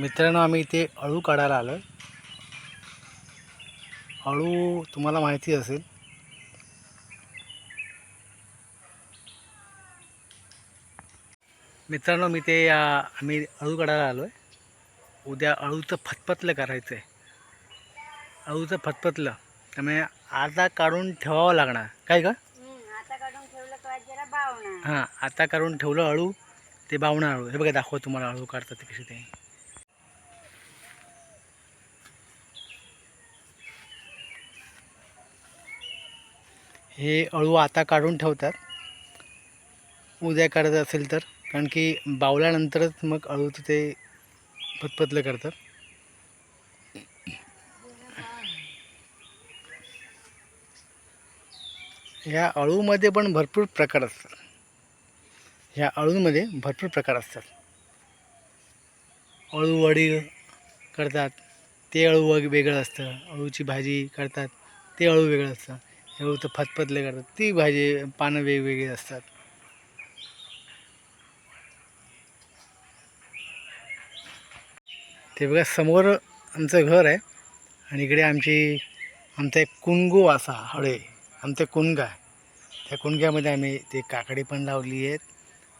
मित्रांनो आम्ही इथे अळू काढायला आलो अळू तुम्हाला माहिती असेल. मित्रांनो मी ते आम्ही अळू काढायला आलो आहे उद्या अळूचं फतफतलं करायचं आहे अळूचं फतफतलं त्यामुळे आता काढून ठेवावं लागणार. काय का हां आता काढून ठेवलं अळू. ते बावणार अळू. हे बघा दाखव तुम्हाला अळू काढतात ते कशी ते. हे अळू आता काढून ठेवतात. उद्या काढत असेल तर. कारण की बावल्यानंतरच मग अळू ते पतपतलं करतात. ह्या अळूमध्ये पण भरपूर प्रकार असतात. ह्या अळूमध्ये भरपूर प्रकार असतात. अळू वडी करतात. ते अळू वग वेगळं असतं. अळूची भाजी करतात. ते अळू वेगळं असतं. एवढं तर फतफतले करतात. ती भाजी पानं वेगवेगळी असतात. ते बघा समोर आमचं घर आहे आणि इकडे आमची आमचा एक कुणगू असा हळे. आमचा कुणगा आहे. त्या कुणग्यामध्ये आम्ही ते काकडी पण लावली आहेत.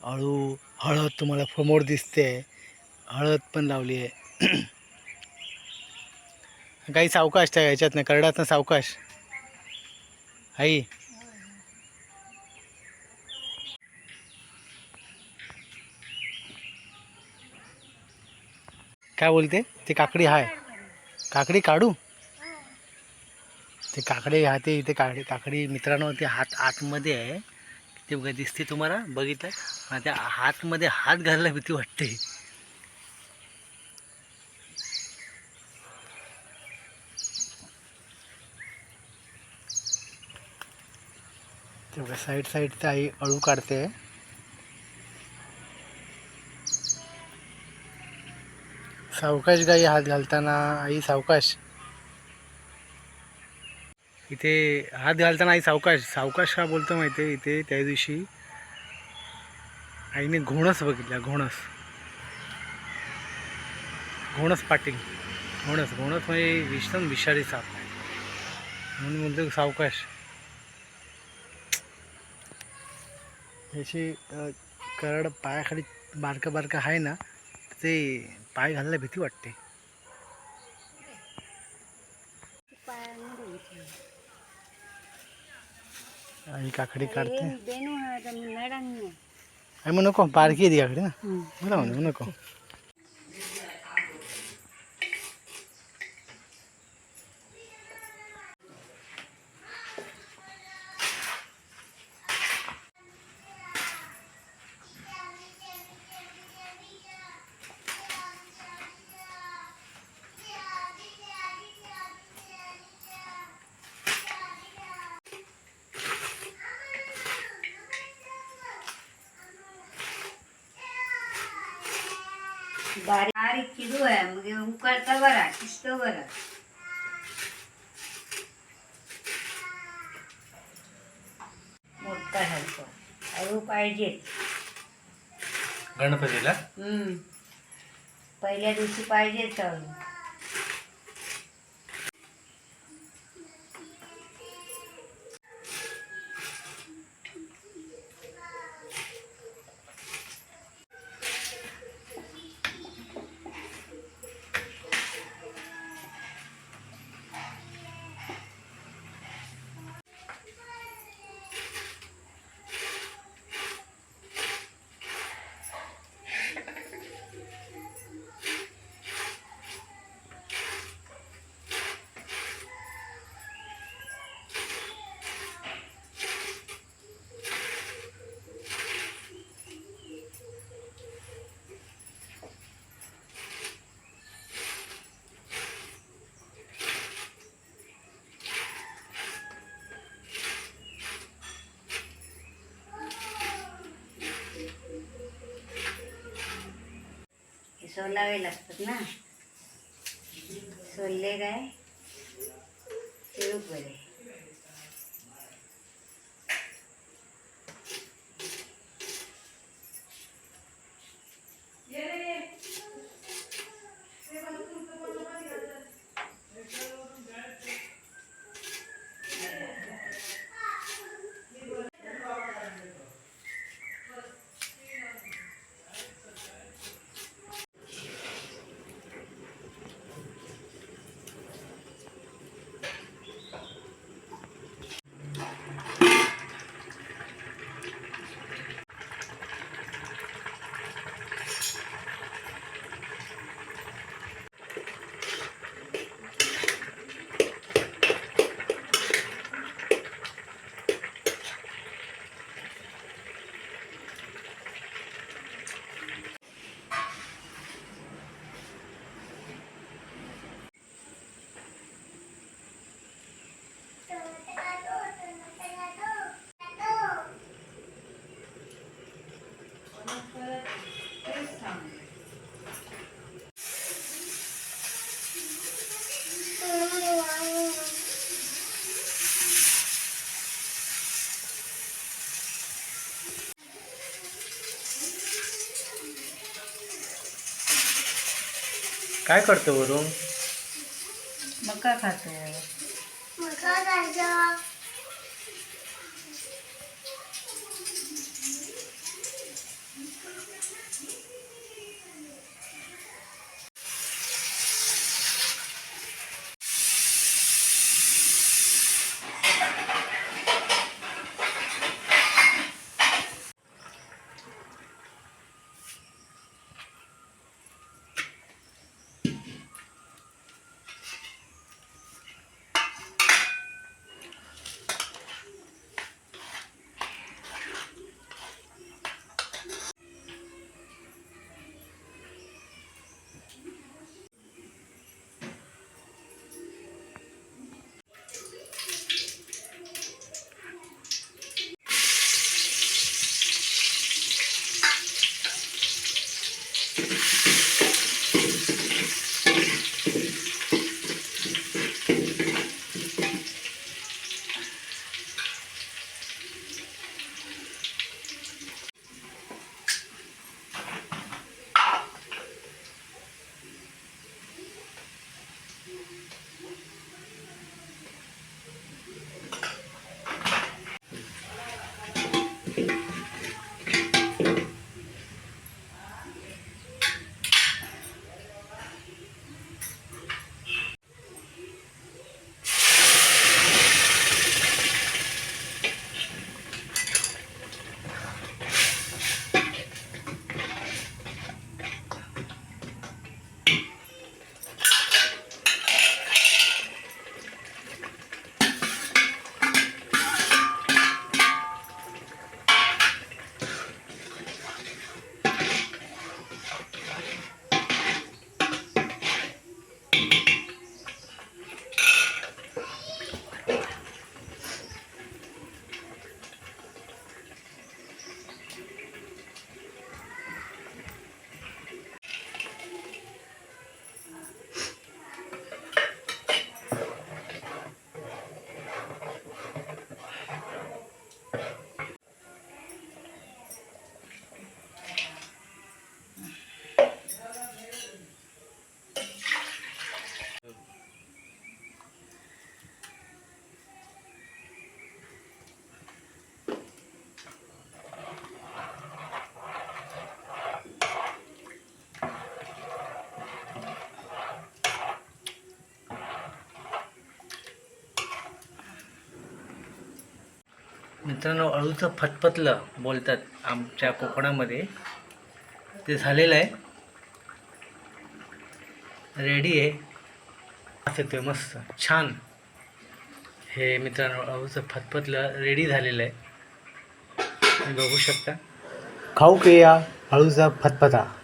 अळू हळद तुम्हाला समोर दिसते. हळद पण लावली आहे. काही सावकाश त्या ह्याच्यातनं करडातनं सावकाश. आई. काय बोलते? ते काकडी हाय. काकडी काढू? ते काकडे हा ते इथे काकडी काकडी मित्रांनो ते हात आतमध्ये आहे. ते बघा दिसते तुम्हाला बघितलं हा त्या हातमध्ये हात घालायला भीती वाटते. बघा साईड साईडचं आई अळू काढते. सावकाश गाई हात घालताना आई सावकाश. इथे हात घालताना आई सावकाश. सावकाश का बोलतो माहिती आहे इथे त्या दिवशी आईने घोणस बघितल्या घोणस. घोणस पाटील. घोणस. घोणस म्हणजे एकदम विषारी साप. म्हणून बोलतो सावकाश. अ, करड पायाखाली बारकं बारकं आहे ना ते पाय घालायला भीती वाटते. आई काकडी काढते. नको बारकी आहे ती काकडी ना. मला म्हणू नको. बारीक बारीक किडू आहे मग उकडता बरा किस्त बरा. मोठा घालतो अळू पाहिजेच गणपतीला? हम्म. पहिल्या दिवशी पाहिजेच अळू सोलावे लागतात ना सोलले काय तिळूक बरे काय करतो वरून मका खातो. मित्रांनो अळूचं फतफतलं बोलतात आमच्या कोकणामध्ये. ते झालेलं आहे. रेडी आहे. असं ते मस्त. छान. हे मित्रांनो अळूचं फतफतलं रेडी झालेलं आहे. तुम्ही बघू शकता. खाऊ पेया अळूचा फतफता